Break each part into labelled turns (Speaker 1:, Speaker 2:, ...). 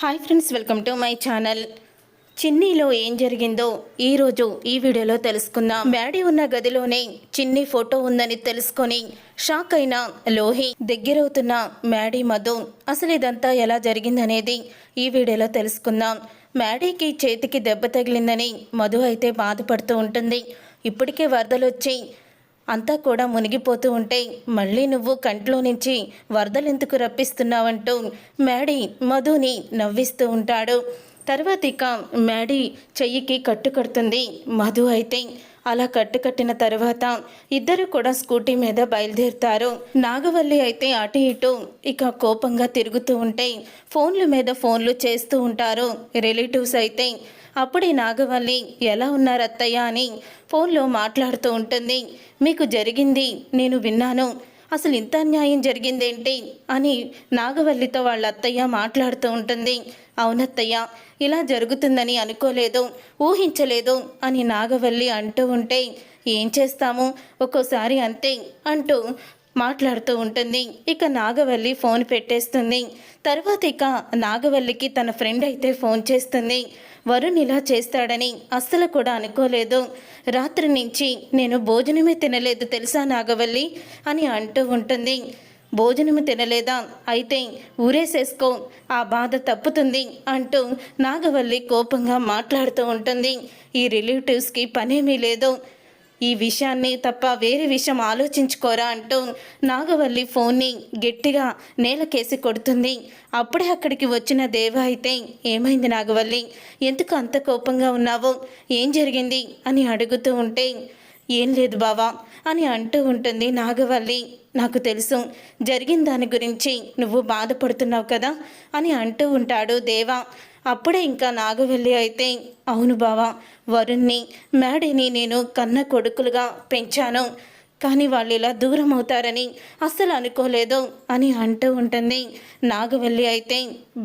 Speaker 1: Hi friends welcome to my channel. చిన్నీలో ఏం జరిగిందో ఈరోజు ఈ వీడియోలో తెలుసుకుందాం. మ్యాడీ ఉన్న గదిలోనే చిన్ని ఫోటో ఉందని తెలుసుకొని షాక్ అయిన లోహి దగ్గరవుతున్న మ్యాడీ మధు అసలు ఇదంతా ఎలా జరిగిందనేది ఈ వీడియోలో తెలుసుకుందాం. మ్యాడీకి చేతికి దెబ్బ తగిలిందని మధు అయితే బాధపడుతూ ఉంటుంది. ఇప్పటికే వరదలు వచ్చి అంతా కూడా మునిగిపోతూ ఉంటే మళ్ళీ నువ్వు కంట్లో నుంచి వరదలెందుకు రప్పిస్తున్నావంటూ మ్యాడీ మధుని నవ్విస్తూ ఉంటాడు. తర్వాత ఇక మ్యాడీ చెయ్యికి కట్టు కడుతుంది. మధు అయితే అలా కట్టు కట్టిన తర్వాత ఇద్దరు కూడా స్కూటీ మీద బయలుదేరుతారు. నాగవల్లి అయితే అటు ఇటు ఇక కోపంగా తిరుగుతూ ఉంటే ఫోన్ల మీద ఫోన్లు చేస్తూ ఉంటారు. రిలేటివ్స్ అయితే అప్పుడే నాగవల్లి ఎలా ఉన్నారు అత్తయ్య అని ఫోన్లో మాట్లాడుతూ ఉంటుంది. మీకు జరిగింది నేను విన్నాను. అసలు ఇంత అన్యాయం జరిగిందేంటి? అని నాగవల్లితో వాళ్ళ అత్తయ్య మాట్లాడుతూ ఉంటుంది. అవునత్తయ్య ఇలా జరుగుతుందని అనుకోలేదు ఊహించలేదు అని నాగవల్లి అంటూ ఉంటే ఏం చేస్తాము? ఒక్కోసారి అంతే అంటూ మాట్లాడుతూ ఉంటుంది. ఇక నాగవల్లి ఫోన్ పెట్టేస్తుంది. తర్వాత ఇక నాగవల్లికి తన ఫ్రెండ్ అయితే ఫోన్ చేస్తుంది. వరుణ్ ఇలా చేస్తాడని అస్సలు కూడా అనుకోలేదు. రాత్రి నుంచి నేను భోజనమే తినలేదు తెలుసా నాగవల్లి? అని అంటూ ఉంటుంది. భోజనము తినలేదా? అయితే ఊరేసేసుకో ఆ బాధ తప్పుతుంది అంటూ నాగవల్లి కోపంగా మాట్లాడుతూ ఉంటుంది. ఈ రిలేటివ్స్కి పనేమీ లేదు. ఈ విషయాన్ని తప్ప వేరే విషయం ఆలోచించుకోరా అంటూ నాగవల్లి ఫోన్ని గట్టిగా నేలకేసి కొడుతుంది. అప్పుడే అక్కడికి వచ్చిన దేవ అయితే ఏమైంది నాగవల్లి? ఎందుకు అంత కోపంగా ఉన్నావు? ఏం జరిగింది? అని అడుగుతూ ఉంటే ఏం లేదు బావా అని అంటూ ఉంటుంది నాగవల్లి. నాకు తెలుసు జరిగిన దాని గురించి నువ్వు బాధపడుతున్నావు కదా అని అంటూ ఉంటాడు దేవా. అప్పుడే ఇంకా నాగవల్లి అయితే అవును బావా వరుణ్ణి మేడిని నేను కన్న కొడుకులుగా పెంచాను. కానీ వాళ్ళు ఇలా దూరం అవుతారని అస్సలు అనుకోలేదు అని అంటూ ఉంటుంది. నాగవల్లి అయితే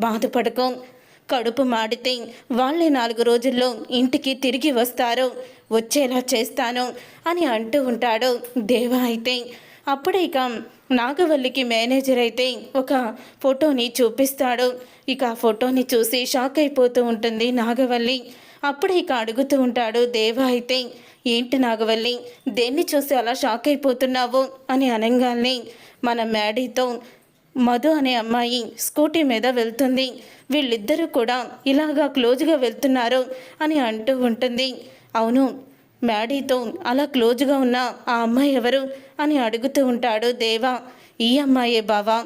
Speaker 1: బాధపడకు. కడుపు మాడితే వాళ్ళే నాలుగు రోజుల్లో ఇంటికి తిరిగి వస్తారు. వచ్చేలా చేస్తాను అని అంటూ ఉంటాడు దేవ అయితే. అప్పుడే ఇక నాగవల్లికి మేనేజర్ అయితే ఒక ఫోటోని చూపిస్తాడు. ఇక ఆ ఫోటోని చూసి షాక్ అయిపోతూ ఉంటుంది నాగవల్లి. అప్పుడే ఇక అడుగుతూ ఉంటాడు దేవ అయితే ఏంటి నాగవల్లి? దేన్ని చూసి అలా షాక్ అయిపోతున్నావు? అని అనగానే మన మ్యాడీతో మధు అనే అమ్మాయి స్కూటీ మీద వెళ్తుంది. వీళ్ళిద్దరూ కూడా ఇలాగా క్లోజ్గా వెళ్తున్నారు అని అంటూ ఉంటుంది. అవును మ్యాడీతో అలా క్లోజ్గా ఉన్న ఆ అమ్మాయి ఎవరు? అని అడుగుతూ ఉంటాడు దేవా. ఈ అమ్మాయే బావా.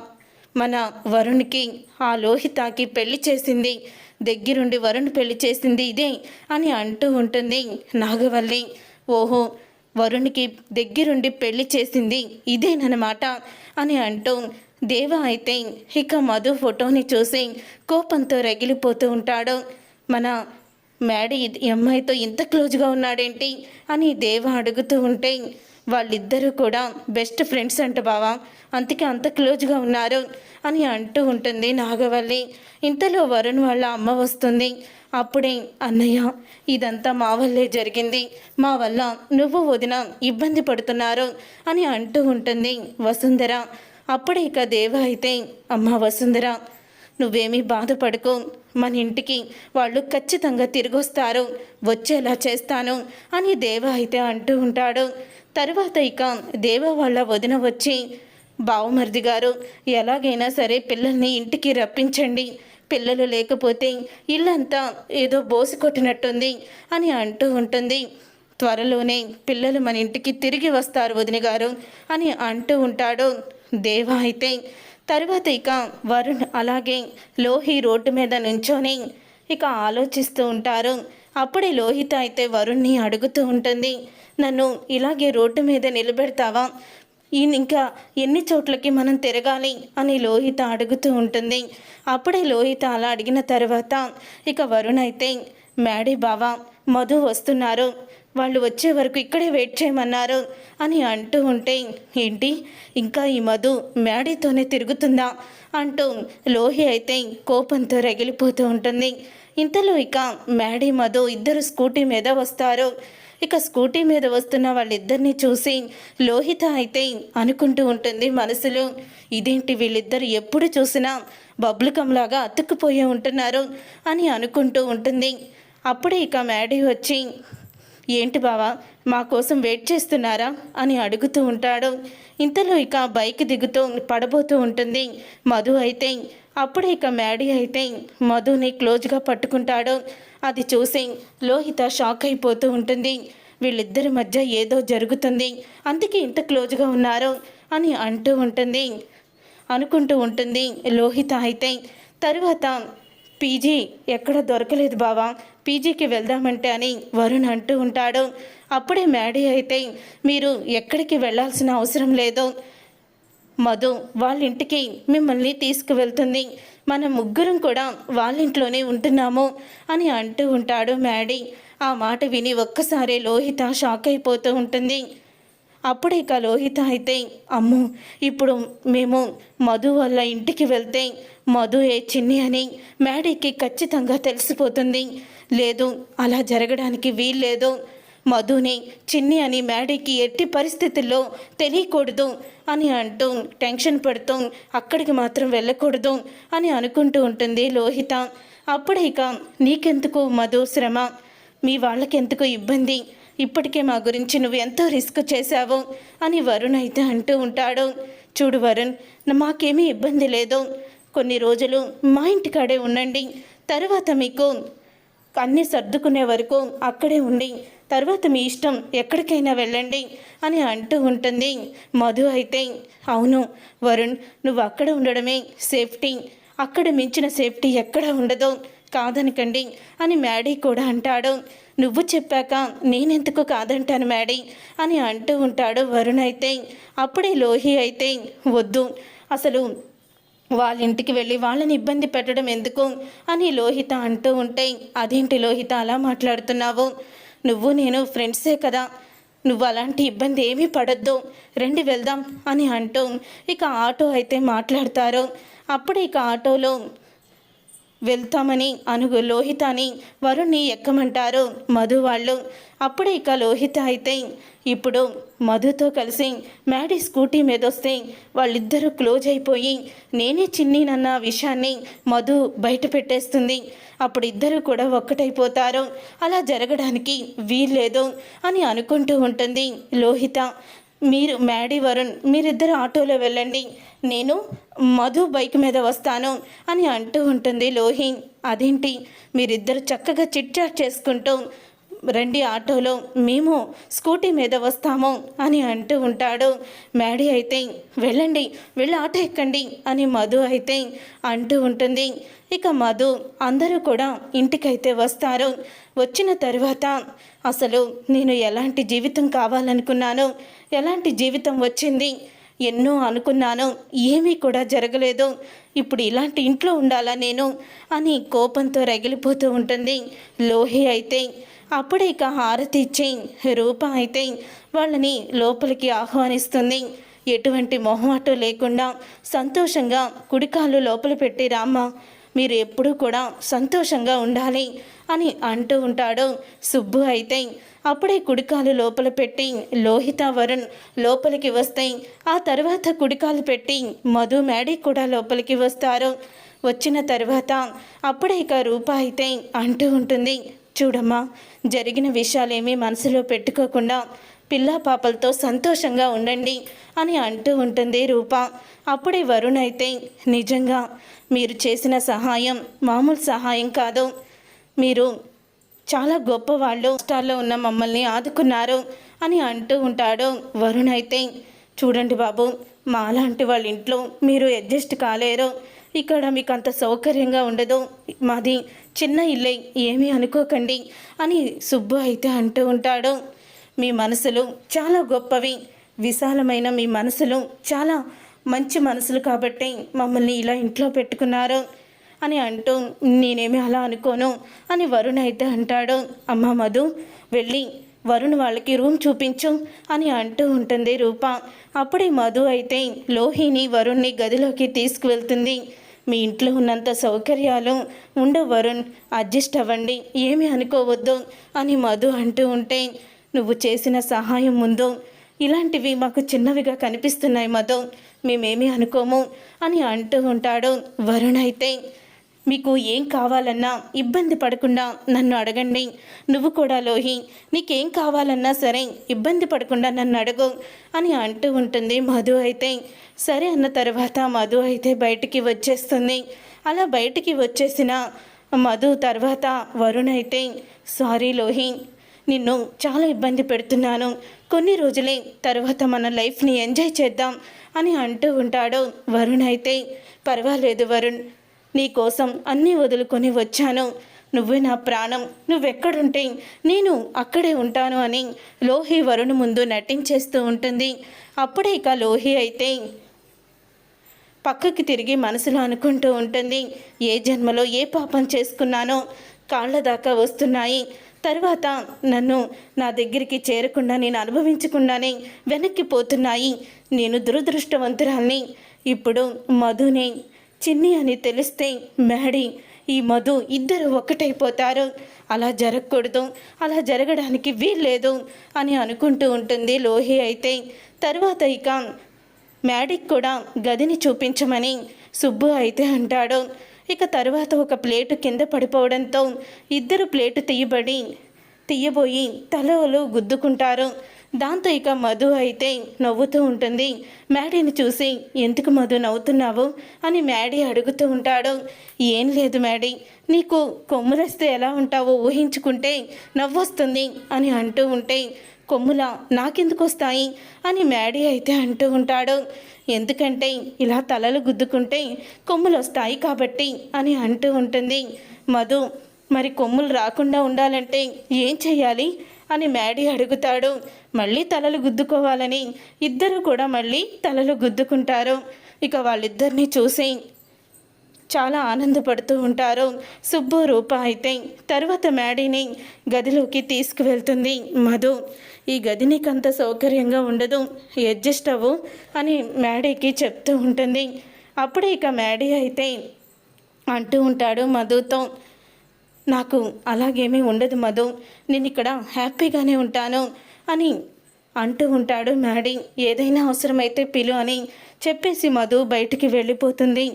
Speaker 1: మన వరుణ్కి ఆ లోహితాకి పెళ్ళి చేసింది. దగ్గరుండి వరుణ్ పెళ్ళి చేసింది ఇదే అని అంటూ ఉంటుంది నాగవల్లి. ఓహో వరుణ్కి దగ్గరుండి పెళ్ళి చేసింది ఇదేనమాట అని అంటూ దేవ అయితే ఇక మధు ఫోటోని చూసి కోపంతో రగిలిపోతూ ఉంటాడు. మన మేడ అమ్మాయితో ఇంత క్లోజ్గా ఉన్నాడేంటి? అని దేవ అడుగుతూ ఉంటే వాళ్ళిద్దరూ కూడా బెస్ట్ ఫ్రెండ్స్ అంట బావా. అందుకే అంత క్లోజ్గా ఉన్నారు అని అంటూ ఉంటుంది నాగవల్లి. ఇంతలో వరుణ్ వాళ్ళ అమ్మ వస్తుంది. అప్పుడే అన్నయ్య ఇదంతా మా వల్లే జరిగింది. మా వల్ల నువ్వు వదిన ఇబ్బంది పడుతున్నారు అని అంటూ ఉంటుంది వసుంధర. అప్పుడే ఇక దేవ అయితే అమ్మ వసుంధర నువ్వేమీ బాధపడుకో. మన ఇంటికి వాళ్ళు ఖచ్చితంగా తిరిగొస్తారు. వచ్చేలా చేస్తాను అని దేవ అయితే అంటూ ఉంటాడు. తర్వాత ఇక దేవ వాళ్ళ వదిన వచ్చి బావమరిది గారు ఎలాగైనా సరే పిల్లల్ని ఇంటికి రప్పించండి. పిల్లలు లేకపోతే ఇల్లంతా ఏదో బోసి కొట్టినట్టుంది అని అంటూ ఉంటుంది. త్వరలోనే పిల్లలు మన ఇంటికి తిరిగి వస్తారు వదిన గారు అని అంటూ ఉంటాడు. దేవ అయితే తర్వాత ఇక వరుణ్ అలాగే లోహి రోడ్డు మీద నుంచొని ఇక ఆలోచిస్తూ ఉంటారు. అప్పుడే లోహిత అయితే వరుణ్ణి అడుగుతూ ఉంటుంది. నన్ను ఇలాగే రోడ్డు మీద నిలబెడతావా? ఈ- ఇంకా ఎన్ని చోట్లకి మనం తిరగాలి? అని లోహిత అడుగుతూ ఉంటుంది. అప్పుడే లోహిత అలా అడిగిన తర్వాత ఇక వరుణ్ అయితే మ్యాడీ బావా మధు వస్తున్నారు. వాళ్ళు వచ్చే వరకు ఇక్కడే వెయిట్ చేయమన్నారు అని అంటూ ఉంటే ఏంటి? ఇంకా ఈ మధు మ్యాడీతోనే తిరుగుతుందా? అంటూ లోహి అయితే కోపంతో రగిలిపోతూ ఉంటుంది. ఇంతలో ఇక మ్యాడీ మధు ఇద్దరు స్కూటీ మీద వస్తారు. ఇక స్కూటీ మీద వస్తున్న వాళ్ళిద్దరిని చూసి లోహిత అయితే అనుకుంటూ ఉంటుంది మనసులో ఇదేంటి వీళ్ళిద్దరు ఎప్పుడు చూసినా బబ్లుకంలాగా అతుక్కుపోయి ఉంటున్నారు అని అనుకుంటూ ఉంటుంది. అప్పుడే ఇక మ్యాడీ వచ్చి ఏంటి బావా మా కోసం వెయిట్ చేస్తున్నారా? అని అడుగుతూ ఉంటాడు. ఇంతలో ఇక బైక్ దిగుతూ పడబోతూ ఉంటుంది. మధు అయితే అప్పుడే ఇక మ్యాడీ అయితే మధుని క్లోజ్గా పట్టుకుంటాడు. అది చూసి లోహిత షాక్ అయిపోతూ ఉంటుంది. వీళ్ళిద్దరి మధ్య ఏదో జరుగుతుంది. అందుకే ఇంత క్లోజ్గా ఉన్నారు అని అంటూ ఉంటుంది. అనుకుంటూ ఉంటుంది లోహిత అయితే. తరువాత పీజీ ఎక్కడ దొరకలేదు బావా. పీజీకి వెళ్దామంటే అని వరుణ్ అంటూ ఉంటాడు. అప్పుడే మ్యాడీ అయితే మీరు ఎక్కడికి వెళ్ళాల్సిన అవసరం లేదు. మధు వాళ్ళ ఇంటికి మిమ్మల్ని తీసుకువెళ్తుంది. మన ముగ్గురం కూడా వాళ్ళ ఇంట్లోనే ఉంటున్నాము అని అంటూ ఉంటాడు మ్యాడీ. ఆ మాట విని ఒక్కసారి లోహిత షాక్ అయిపోతూ ఉంటుంది. అప్పుడే ఇక లోహిత అయితే అమ్ము ఇప్పుడు మేము మధు వాళ్ళ ఇంటికి వెళ్తే మధు ఏ చిన్ని అని మ్యాడీకి ఖచ్చితంగా తెలిసిపోతుంది. లేదు అలా జరగడానికి వీల్లేదు. మధుని చిన్ని అని మ్యాడీకి ఎట్టి పరిస్థితుల్లో తెలియకూడదు అని అంటూ టెన్షన్ పడుతూ అక్కడికి మాత్రం వెళ్ళకూడదు అని అనుకుంటూ ఉంటుంది లోహిత. అప్పుడే ఇక నీకెందుకు మధు శ్రమ? మీ వాళ్ళకెందుకు ఇబ్బంది? ఇప్పటికే మా గురించి నువ్వు ఎంతో రిస్క్ చేశావు అని వరుణ్ అయితే అంటూ ఉంటాడు. చూడు వరుణ్ మాకేమీ ఇబ్బంది లేదు. కొన్ని రోజులు మా ఇంటికాడే ఉండండి. తర్వాత మీకు అన్నీ సర్దుకునే వరకు అక్కడే ఉండి తర్వాత మీ ఇష్టం ఎక్కడికైనా వెళ్ళండి అని అంటూ ఉంటుంది. మధు అయితే అవును వరుణ్ నువ్వు అక్కడ ఉండడమే సేఫ్టీ. అక్కడ మించిన సేఫ్టీ ఎక్కడ ఉండదు. కాదనకండి అని మ్యాడీ కూడా అంటాడు. నువ్వు చెప్పాక నేనెందుకు కాదంటాను మేడీ అని అంటూ ఉంటాడు వరుణ్ అయితే. అప్పుడే లోహి అయితే వద్దు అసలు వాళ్ళ ఇంటికి వెళ్ళి వాళ్ళని ఇబ్బంది పెట్టడం ఎందుకు? అని లోహిత అంటూ ఉంటే అదేంటి లోహిత అలా మాట్లాడుతున్నావు? నువ్వు నేను ఫ్రెండ్సే కదా. నువ్వు అలాంటి ఇబ్బంది ఏమీ పడద్దు. రండి వెళ్దాం అని అంటూ ఇక ఆటో అయితే మాట్లాడతారు. అప్పుడు ఇక ఆటోలో వెళ్తామని అనుగు లోహిత అని వరుణ్ణి ఎక్కమంటారు. మధు వాళ్ళు అప్పుడే ఇక లోహిత అయితే ఇప్పుడు మధుతో కలిసి మ్యాడీ స్కూటీ మీద వస్తే వాళ్ళిద్దరూ క్లోజ్ అయిపోయి నేనే చిన్నీనన్న విషయాన్ని మధు బయట పెట్టేస్తుంది. అప్పుడు ఇద్దరు కూడా ఒక్కటైపోతారు. అలా జరగడానికి వీల్లేదు అని అనుకుంటూ ఉంటుంది లోహిత. మీరు మ్యాడీ వరుణ్ మీరిద్దరు ఆటోలో వెళ్ళండి. నేను మధు బైక్ మీద వస్తాను అని అంటూ ఉంటుంది లోహి. అదేంటి? మీరిద్దరు చక్కగా చిట్ చాట్ చేసుకుంటూ రండి ఆటోలో మేము స్కూటీ మీద వస్తాము అని అంటూ ఉంటాడు. మ్యాడీ అయితే వెళ్ళండి వెళ్ళి ఆటో ఎక్కండి అని మధు అయితే అంటూ ఉంటుంది. ఇక మధు అందరూ కూడా ఇంటికైతే వస్తారు. వచ్చిన తర్వాత అసలు నేను ఎలాంటి జీవితం కావాలనుకున్నాను? ఎలాంటి జీవితం వచ్చింది? ఎన్నో అనుకున్నాను. ఏమీ కూడా జరగలేదు. ఇప్పుడు ఇలాంటి ఇంట్లో ఉండాలా నేను? అని కోపంతో రగిలిపోతూ ఉంటుంది లోహి అయితే. అప్పుడే ఇక హారతి ఇచ్చి రూప అయితే వాళ్ళని లోపలికి ఆహ్వానిస్తుంది. ఎటువంటి మొహమాటం లేకుండా సంతోషంగా కుడికాళ్ళు లోపల పెట్టి రామ్మ మీరు ఎప్పుడూ కూడా సంతోషంగా ఉండాలి. అని అంటూ ఉంటాడు. సుబ్బు అయితే అప్పుడే కుడికాలు లోపల పెట్టి లోహిత వరుణ్ లోపలికి వస్తాయి ఆ తర్వాత కుడికాలు పెట్టి మధు మేడీ కూడా లోపలికి వస్తారు. వచ్చిన తర్వాత అప్పుడే ఇక రూప అయితే అంటూ ఉంటుంది చూడమ్మా జరిగిన విషయాలేమీ మనసులో పెట్టుకోకుండా పిల్ల పాపలతో సంతోషంగా ఉండండి అని అంటూ ఉంటుంది రూప. అప్పుడే వరుణ్ అయితే నిజంగా మీరు చేసిన సహాయం మామూలు సహాయం కాదు. మీరు చాలా గొప్పవాళ్ళు కష్టాల్లో ఉన్న మమ్మల్ని ఆదుకున్నారు అని అంటూ ఉంటాడు వరుణ్ అయితే. చూడండి బాబు మాలాంటి వాళ్ళ ఇంట్లో మీరు అడ్జస్ట్ కాలేరు. ఇక్కడ మీకు అంత సౌకర్యంగా ఉండదు. మాది చిన్న ఇల్లే ఏమీ అనుకోకండి అని సుబ్బు అయితే అంటూ ఉంటాడు. మీ మనసులు చాలా గొప్పవి. విశాలమైన మీ మనసులు చాలా మంచి మనసులు కాబట్టి మమ్మల్ని ఇలా ఇంట్లో పెట్టుకున్నారు. అని అంటూ నేనేమి అలా అనుకోను అని వరుణ్ అయితే అంటాడు. అమ్మ మధు వెళ్ళి వరుణ్ వాళ్ళకి రూమ్ చూపించు అని అంటూ ఉంటుంది రూప. అప్పుడే మధు అయితే లోహిని వరుణ్ణి గదిలోకి తీసుకువెళ్తుంది. మీ ఇంట్లో ఉన్నంత సౌకర్యాలు ఉండవు వరుణ్ అడ్జస్ట్ అవ్వండి ఏమి అనుకోవద్దు అని మధు అంటూ ఉంటే నువ్వు చేసిన సహాయం ముందు ఇలాంటివి మాకు చిన్నవిగా కనిపిస్తున్నాయి మధు మేమేమి అనుకోము అని అంటూ ఉంటాడు వరుణ్ అయితే. మీకు ఏం కావాలన్నా ఇబ్బంది పడకుండా నన్ను అడగండి. నువ్వు కూడా లోహి నీకేం కావాలన్నా సరే ఇబ్బంది పడకుండా నన్ను అడుగు అని అంటూ ఉంటుంది మధు అయితే. సరే అన్న తర్వాత మధు అయితే బయటికి వచ్చేస్తుంది. అలా బయటికి వచ్చేసిన మధు తర్వాత వరుణ్ అయితే సారీ లోహి నిన్ను చాలా ఇబ్బంది పెడుతున్నాను. కొన్ని రోజులే తర్వాత మన లైఫ్ని ఎంజాయ్ చేద్దాం అని అంటూ ఉంటాడు వరుణ్ అయితే. పర్వాలేదు వరుణ్ నీకోసం అన్నీ వదులుకొని వచ్చాను. నువ్వే నా ప్రాణం. నువ్వెక్కడుంటే నేను అక్కడే ఉంటాను అని లోహి వరుణ్ ముందు నటించేస్తూ ఉంటుంది. అప్పుడే ఇక లోహి అయితే పక్కకి తిరిగి మనసులో అనుకుంటూ ఉంటుంది. ఏ జన్మలో ఏ పాపం చేసుకున్నానో కాళ్ళ దాకా వస్తున్నాయి. తర్వాత నన్ను నా దగ్గరికి చేరకుండా నేను అనుభవించకుండానే వెనక్కి పోతున్నాయి. నేను దురదృష్టవంతురాల్ని. ఇప్పుడు మధుని చిన్ని అని తెలిస్తే మ్యాడీ ఈ మధు ఇద్దరు ఒక్కటైపోతారు. అలా జరగకూడదు అలా జరగడానికి వీల్లేదు అని అనుకుంటూ ఉంటుంది లోహి అయితే. తర్వాత ఇక మ్యాడీకి కూడా గదిని చూపించమని సుబ్బు అయితే అంటాడు. ఇక తర్వాత ఒక ప్లేటు కింద పడిపోవడంతో ఇద్దరు ప్లేటు తీయబడి తీయబోయి తలలు గుద్దుకుంటారు. దాంతో ఇక మధు అయితే నవ్వుతూ ఉంటుంది. మ్యాడీని చూసి ఎందుకు మధు నవ్వుతున్నావు? అని మ్యాడీ అడుగుతూ ఉంటాడు. ఏం లేదు మ్యాడీ నీకు కొమ్ములేస్తే ఎలా ఉంటావో ఊహించుకుంటే నవ్వొస్తుంది అని అంటూ ఉంటే కొమ్ముల నాకెందుకు వస్తాయి? అని మ్యాడీ అయితే అంటూ ఉంటాడు. ఎందుకంటే ఇలా తలలు గుద్దుకుంటే కొమ్ములు వస్తాయి కాబట్టి అని అంటూ ఉంటుంది. మధు మరి కొమ్ములు రాకుండా ఉండాలంటే ఏం చేయాలి అని మ్యాడీ అడుగుతాడు. మళ్ళీ తలలు గుద్దుకోవాలని ఇద్దరు కూడా మళ్ళీ తలలు గుద్దుకుంటారు. ఇక వాళ్ళిద్దరిని చూసి చాలా ఆనందపడుతూ ఉంటారు. సుబ్బు రూప అయితే తర్వాత మ్యాడీని గదిలోకి తీసుకువెళ్తుంది. మధు ఈ గది నీకు అంత సౌకర్యంగా ఉండదు. అడ్జస్ట్ అవ్వు అని మ్యాడీకి చెప్తూ ఉంటుంది. అప్పుడే ఇక మ్యాడీ అయితే అంటూ ఉంటాడు మధుతో నాకు అలాగేమీ ఉండదు మధు. నేను ఇక్కడ హ్యాపీగానే ఉంటాను అని అంటూ ఉంటాడు మ్యాడీ. ఏదైనా అవసరమైతే పిలు అని చెప్పేసి మధు బయటికి వెళ్ళిపోతుంది.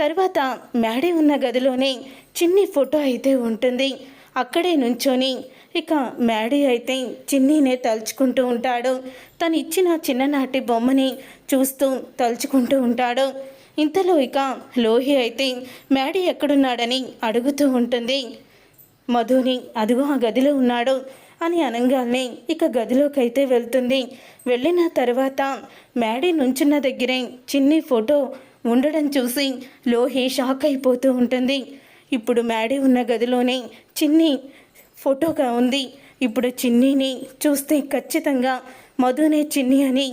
Speaker 1: తర్వాత మ్యాడీ ఉన్న గదిలోనే చిన్ని ఫోటో అయితే ఉంటుంది. అక్కడే నుంచొని ఇక మ్యాడీ అయితే చిన్నీనే తలుచుకుంటూ ఉంటాడు. తను ఇచ్చిన చిన్ననాటి బొమ్మని చూస్తూ తలుచుకుంటూ ఉంటాడు. ఇంతలో ఇక లోహి అయితే మ్యాడీ ఎక్కడున్నాడని అడుగుతూ ఉంటుంది. మధుని అదిగో ఆ గదిలో ఉన్నాడు అని అనగానే ఇక గదిలోకైతే వెళ్తుంది. వెళ్ళిన తర్వాత మ్యాడీ నుంచున్న దగ్గరే చిన్ని ఫోటో ఉండడం చూసి లోహి షాక్ అయిపోతూ ఉంటుంది. ఇప్పుడు మ్యాడీ ఉన్న గదిలోనే చిన్ని ఫోటోగా ఉంది. ఇప్పుడు చిన్నీని చూస్తే ఖచ్చితంగా మధునే చిన్ని అని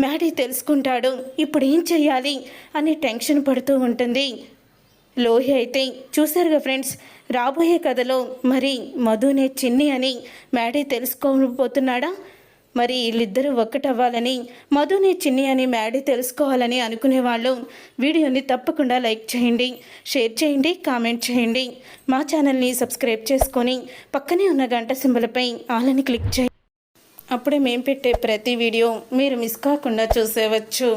Speaker 1: మ్యాడీ తెలుసుకుంటాడు. ఇప్పుడు ఏం చెయ్యాలి అని టెన్షన్ పడుతూ ఉంటుంది. లోహి అయితే చూశారుగా ఫ్రెండ్స్? రాబోయే కథలో మరి మధునే చిన్ని అని మ్యాడీ తెలుసుకోబోతున్నాడా? మరి వీళ్ళిద్దరూ ఒక్కటవ్వాలని మధుని చిన్ని అని మ్యాడీ తెలుసుకోవాలని అనుకునే వాళ్ళు వీడియోని తప్పకుండా లైక్ చేయండి షేర్ చేయండి కామెంట్ చేయండి. మా ఛానల్ని సబ్స్క్రైబ్ చేసుకొని పక్కనే ఉన్న గంట సింబలపై ఆలని క్లిక్ చేయండి. అప్పుడే మేము పెట్టే ప్రతి వీడియో మీరు మిస్ కాకుండా చూసేవచ్చు.